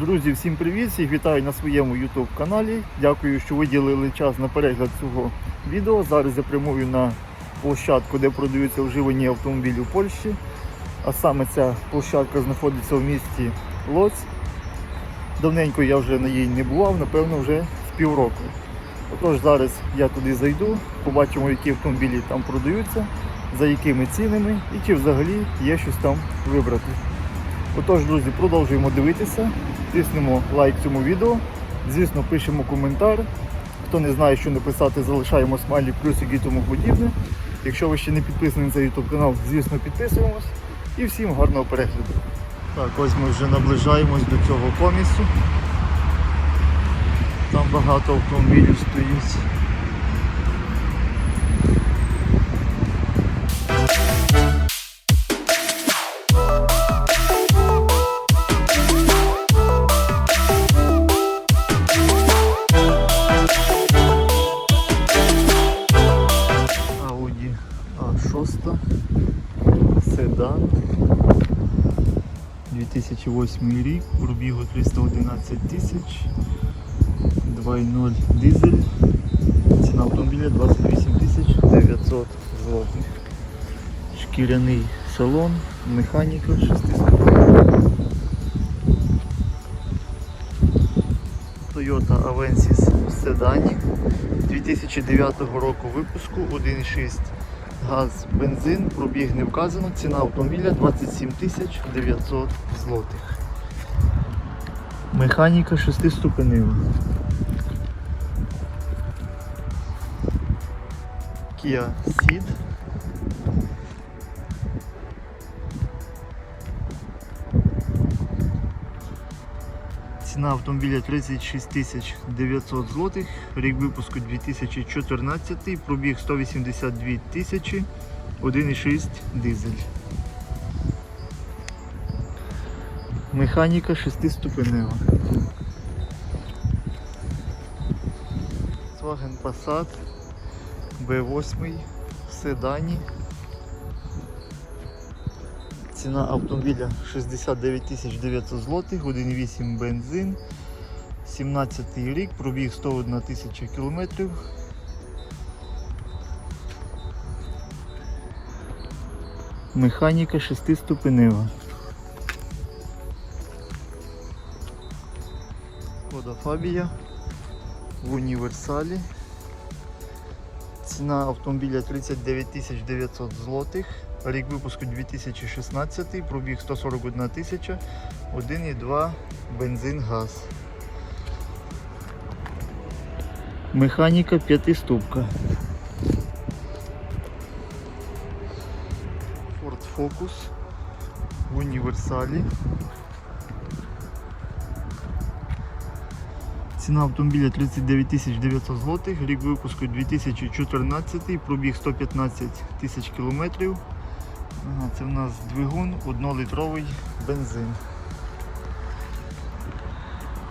Друзі, всім привіт! Вітаю на своєму YouTube каналі. Дякую, що виділили час на перегляд цього відео. Зараз я прямую на площадку, де продаються вживані автомобілі в Польщі. А саме ця площадка знаходиться в місті Лоць. Давненько я вже на їй не бував, напевно, вже з півроку. Отож, зараз я туди зайду, побачимо, які автомобілі там продаються, за якими цінами і чи взагалі є щось там вибрати. Отож, друзі, продовжуємо дивитися, тиснемо лайк цьому відео. Звісно, пишемо коментар. Хто не знає, що написати, залишаємо смайлі, плюсики і тому подібне. Якщо ви ще не підписані на цей YouTube канал, звісно, підписуємось. І всім гарного перегляду. Так, ось ми вже наближаємось до цього помісту. Там багато автомобілів стоїть. 2008 рік, пробігу 311 тисяч, 2.0 дизель, ціна автомобіля 28 тисяч 900 злотих. Шкіряний салон, механіка 6 Toyota Avensis седані 2009 року випуску 1.6 газ, бензин, пробіг не вказано, ціна автомобіля 27 тисяч 900 злотих. Механіка 6 ступенева. Kia Ceed. Ціна автомобіля 36 тисяч 900 злотих, рік випуску 2014, пробіг 182 тисячі, 1,6 дизель. Механіка 6-ступенева. Volkswagen Passat B8 в седані. Ціна автомобіля 69 900 злотих, 1,8 бензин, 17 рік, пробіг 101 тисяча кілометрів. Механіка 6-ступенева. Шкода Фабія в універсалі. Ціна автомобіля 39 900 злотих. Рік випуску 2016, пробіг 141 тисяча, 1,2 бензин газ. Механіка п'ятиступка. Ford Focus в універсалі. Ціна автомобіля 39 900 злотих, рік випуску 2014, пробіг 115 тисяч кілометрів. Це в нас двигун 1-літровий бензин.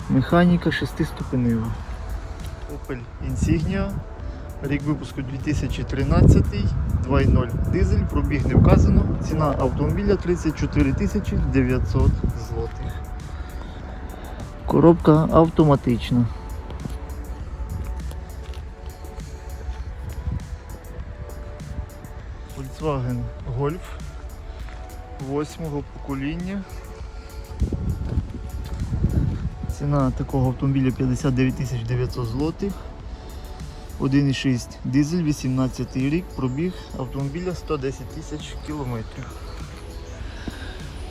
Механіка 6-ступенева. Opel Insignia. Рік випуску 2013, 2.0 дизель, пробіг не вказано. Ціна автомобіля 34 900 злотих. Коробка автоматична. Volkswagen Golf 8 покоління. Ціна такого автомобіля 59 900 злотих. 1,6 дизель, 18 рік, пробіг автомобіля 110 тисяч кілометрів.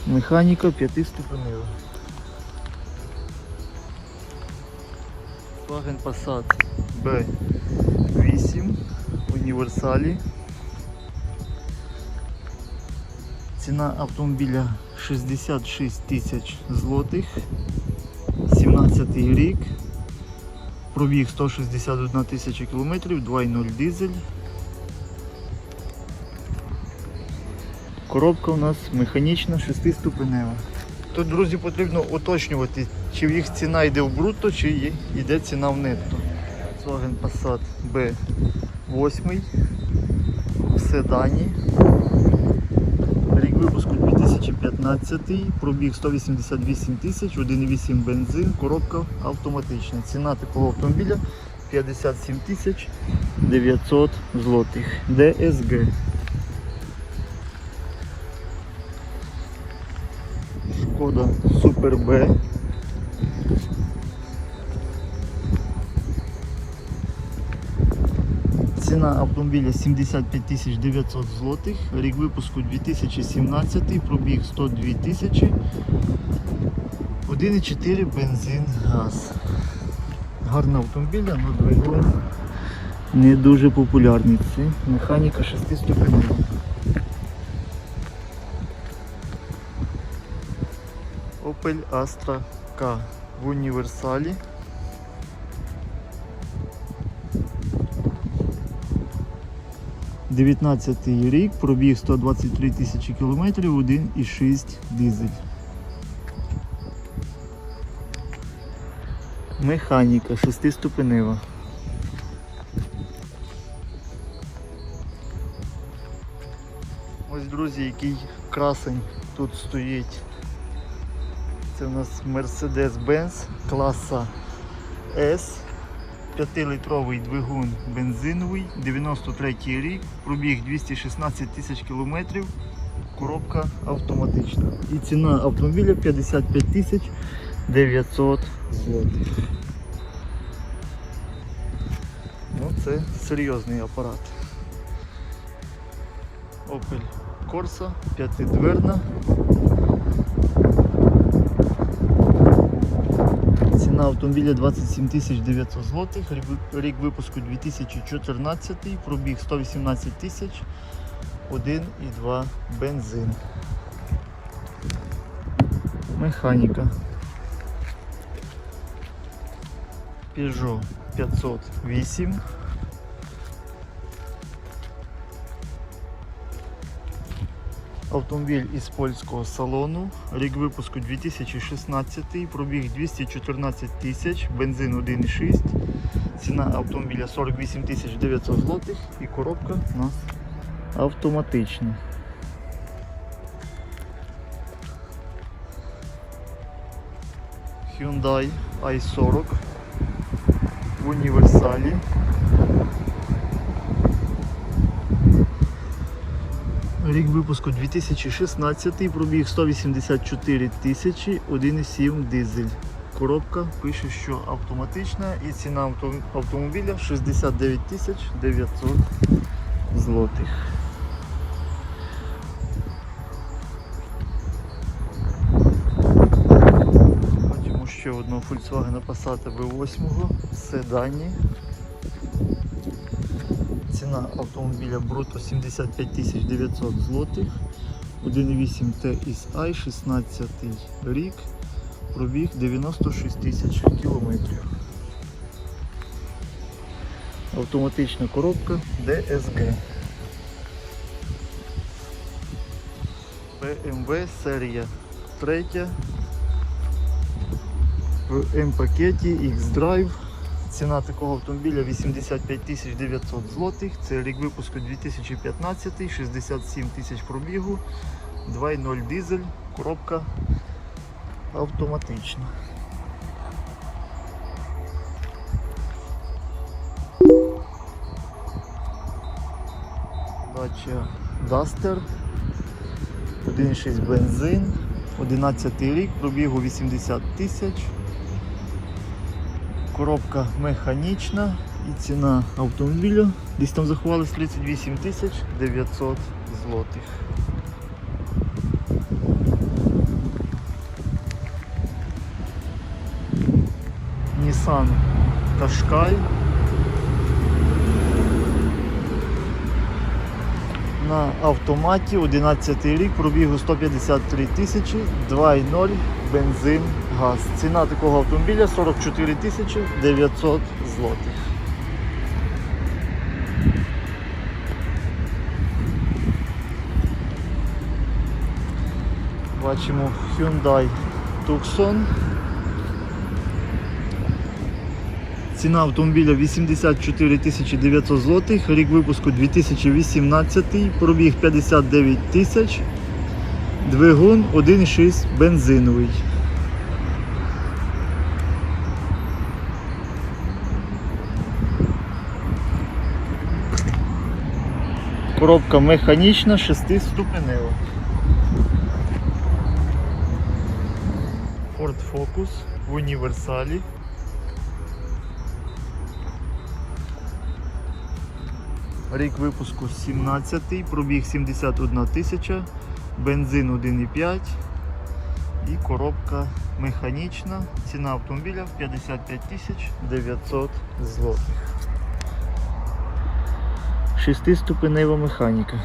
Механіка 5 ступенева. Volkswagen Passat B8 в універсалі. Ціна автомобіля 66 тисяч злотих, 17 рік, пробіг 161 тисяча кілометрів, 2.0 дизель. Коробка у нас механічна 6-ступенева. Тут, друзі, потрібно уточнювати, чи їх ціна йде в брутто, чи йде ціна в нетто. Volkswagen Passat B8 в седані. Рік випуску 2015, пробіг 188 тисяч, 1,8 бензин, коробка автоматична. Ціна такого автомобіля 57 тисяч 900 злотих. ДСГ. Шкода Супер Б. Ціна автомобіля 75 тисяч 900 злотих, рік випуску 2017, пробіг 102 тисячі, 1,4 бензин, газ. Гарна автомобіля, але двигун не дуже популярний. Це механіка 6 ступенева. Opel Astra K в універсалі. Дев'ятнадцятий рік, пробіг 123 тисячі кілометрів, 1,6 дизель. Механіка шестиступенева. Ось, друзі, який красень тут стоїть. Це у нас Mercedes-Benz класа S. 5-літровий двигун бензиновий, 93 рік, пробіг 216 тисяч кілометрів, коробка автоматична. І ціна автомобіля 55 тисяч 900 злотих. Ну, це серйозний апарат. Opel Corsa, п'ятидверна. Ціна автомобіля 27 тисяч 900 злотих, рік випуску 2014, пробіг 118 тисяч, 1,2 бензин. Механіка. Peugeot 508. Автомобіль із польського салону, рік випуску 2016, пробіг 214 тисяч, бензин 1,6, ціна автомобіля 48 тисяч 900 злотих. І коробка у нас автоматична. Hyundai i40 в універсалі. Рік випуску 2016, пробіг 184 тисячі, 1,7 дизель. Коробка пише, що автоматична і ціна автомобіля 69 тисяч 900 злотих. Бачимо ще одного Volkswagen Passat V8 в седані. Ціна автомобіля бруто 75 900 злотих. 1.8 TSI, 16 рік, пробіг 96 тисяч кілометрів. Автоматична коробка DSG. BMW серія 3 в М-пакеті X-Drive. Ціна такого автомобіля 85 тисяч 900 злотих. Це рік випуску 2015, 67 тисяч пробігу, 2.0 дизель, коробка автоматична. Дача Duster, 1.6 бензин, 11 рік, пробігу 80 тисяч. Коробка механічна і ціна автомобіля десь там заховалось 38 тисяч 900 злотих. Nissan Qashqai на автоматі 11 рік, пробігу 153 тисячі, 2,0 бензин, газ. Ціна такого автомобіля 44 тисячі 900 злотих. Бачимо Hyundai Tucson. Ціна автомобіля 84 тисячі 900 злотих, рік випуску 2018, пробіг 59 тисяч, Двигун 1,6 бензиновий. Коробка механічна, 6-ступенева. Ford Focus в універсалі. Рік випуску 17, пробіг 71 тисяча, бензин 1,5 і коробка механічна. Ціна автомобіля 55 тисяч 900 злотих. Шестиступенева механіка.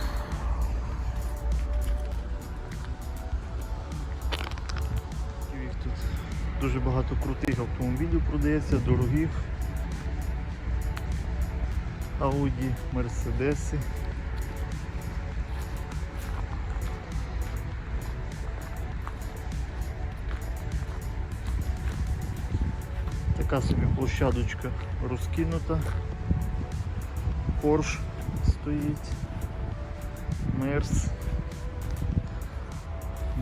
Тут дуже багато крутих автомобілів продається, дорогих. Ауді, Мерседеси. Така собі площадочка розкинута. Порш стоїть. Мерс.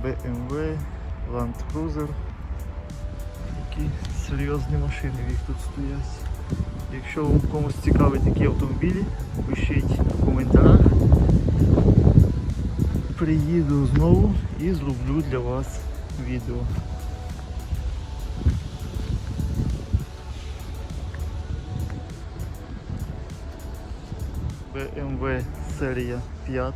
BMW, Land Cruiser. Такі серйозні машини в їх тут стоять. Якщо вам комусь цікаві такі автомобілі, пишіть в коментарях. Приїду знову і зроблю для вас відео. BMW серія 5.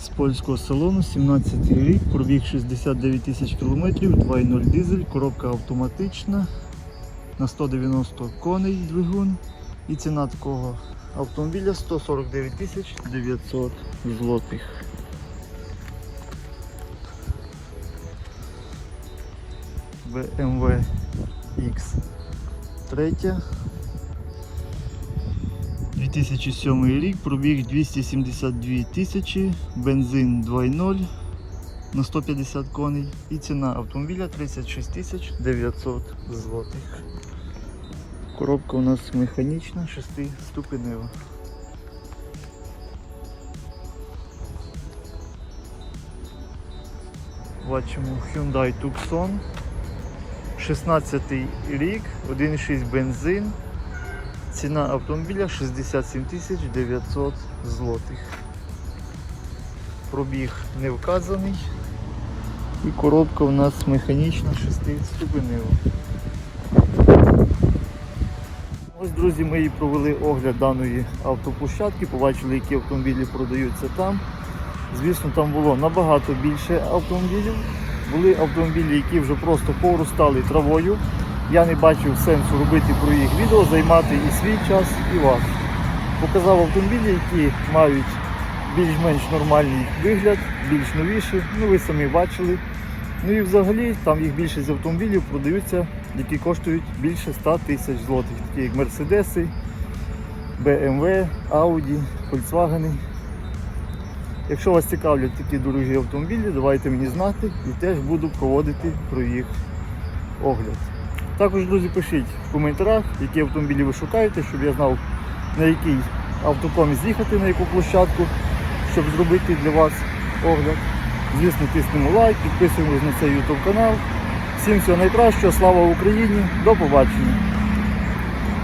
З польського салону, 17 рік, пробіг 69 тисяч кілометрів, 2.0 дизель, коробка автоматична, на 190 коней двигун. І ціна такого автомобіля 149 тисяч 900 злотих. BMW X3. 2007 рік, пробіг 272 тисячі, бензин 2.0 на 150 коней і ціна автомобіля 36 тисяч 900 злотих. Коробка у нас механічна, 6-ступенева. Бачимо Hyundai Tucson. 16 рік, 1,6 бензин. Ціна автомобіля 67 тисяч 900 злотих. Пробіг не вказаний. І коробка у нас механічна 6-ступенева. Ось, друзі, ми і провели огляд даної автоплощадки, побачили, які автомобілі продаються там. Звісно, там було набагато більше автомобілів. Були автомобілі, які вже просто поростали травою. Я не бачив сенсу робити про їх відео, займати і свій час, і вас. Показав автомобілі, які мають більш-менш нормальний вигляд, більш новіші. Ну ви самі бачили. Ну і взагалі там їх більшість автомобілів продаються, які коштують більше 100 тисяч злотих, такі як Мерседеси, BMW, Audi, Volkswagen. Якщо вас цікавлять такі дорогі автомобілі, давайте мені знати і теж буду проводити про їх огляд. Також, друзі, пишіть в коментарях, які автомобілі ви шукаєте, щоб я знав, на який автоком з'їхати, на яку площадку, щоб зробити для вас огляд. Звісно, тиснемо лайк, підписуємось на цей YouTube канал. Всім всього найкращого, слава Україні, до побачення!